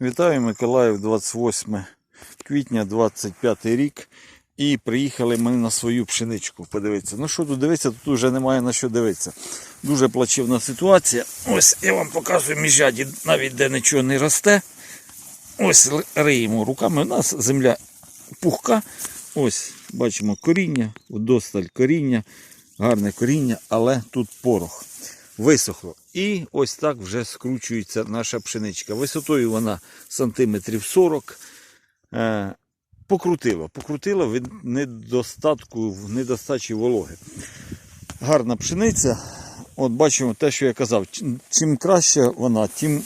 Вітаю Миколаїв 28 квітня 25 рік. І приїхали ми на свою пшеничку подивитися. Ну що тут дивитися, тут вже немає на що дивитися. Дуже плачевна ситуація. Ось я вам показую міжаді, навіть де нічого не росте. Ось риємо руками. У нас земля пухка. Ось бачимо коріння, вдосталь коріння, гарне коріння, але тут порох. Висохло. І ось так вже скручується наша пшеничка. Висотою вона сантиметрів 40. Е, покрутило. Покрутило від недостатку, недостачі вологи. Гарна пшениця. От бачимо те, що я казав. Чим краще вона, тим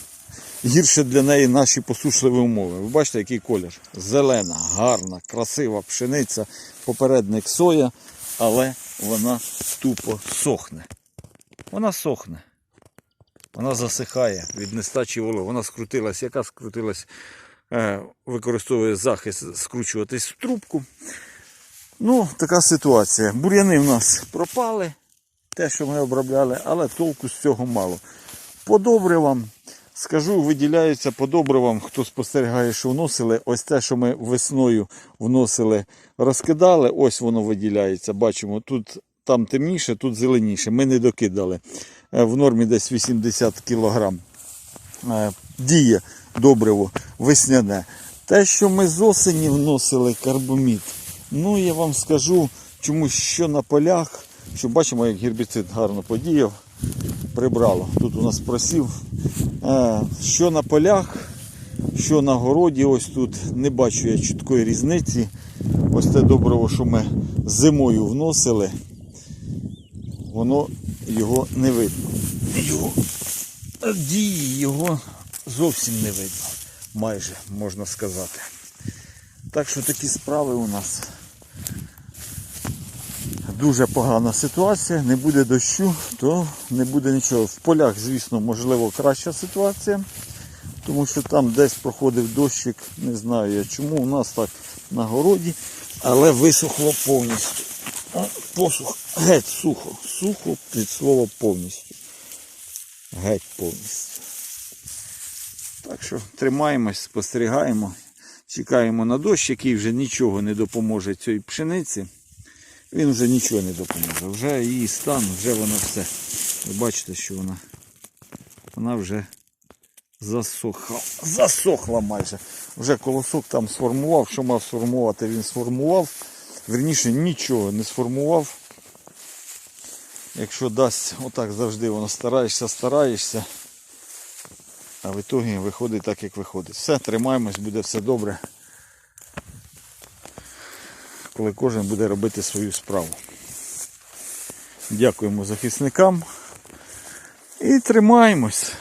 гірше для неї наші посушливі умови. Ви бачите, який колір? Зелена, гарна, красива пшениця, попередник соя, але вона тупо сохне. Вона сохне. Вона засихає від нестачі вологи. Вона скрутилась, яка скрутилась, е, використовує захист скручуватись в трубку. Ну, така ситуація. Бур'яни в нас пропали, те, що ми обробляли, але толку з цього мало. По добривам, скажу, виділяються по добривам, хто спостерігає, що вносили. Ось те, що ми весною вносили, розкидали, ось воно виділяється. Бачимо, тут там темніше, тут зеленіше. Ми не докидали. Е, В нормі десь 80 кг е, діє добриво весняне. Те, що ми з осені вносили карбомід, ну я вам скажу, чомусь що на полях, що бачимо, як гербіцид гарно подіяв, прибрало. Тут у нас просів. Е, Що на полях, що на городі, ось тут не бачу я чіткої різниці. Ось те добриво, що ми зимою вносили, воно його не видно. Його дії його зовсім не видно, майже можна сказати. Так що такі справи у нас. Дуже погана ситуація, не буде дощу, то не буде нічого. В полях, звісно, можливо, краща ситуація, тому що там десь проходив дощик, не знаю я чому, у нас так на городі, але висохло повністю. Посух, геть сухо, сухо від слова повністю. Геть повністю. Так що тримаємось, спостерігаємо, чекаємо на дощ, який вже нічого не допоможе цій пшениці. Він вже нічого не допоможе. Вже її стан, вже вона все. Ви бачите, що вона, вона вже засохла, засохла майже. Вже колосок там сформував, що мав сформувати, він сформував. Верніше нічого не сформував. Якщо дасть, отак завжди воно стараєшся, стараєшся. А в ітогі виходить так, як виходить. Все, тримаємось, буде все добре. Коли кожен буде робити свою справу. Дякуємо захисникам. І тримаємось.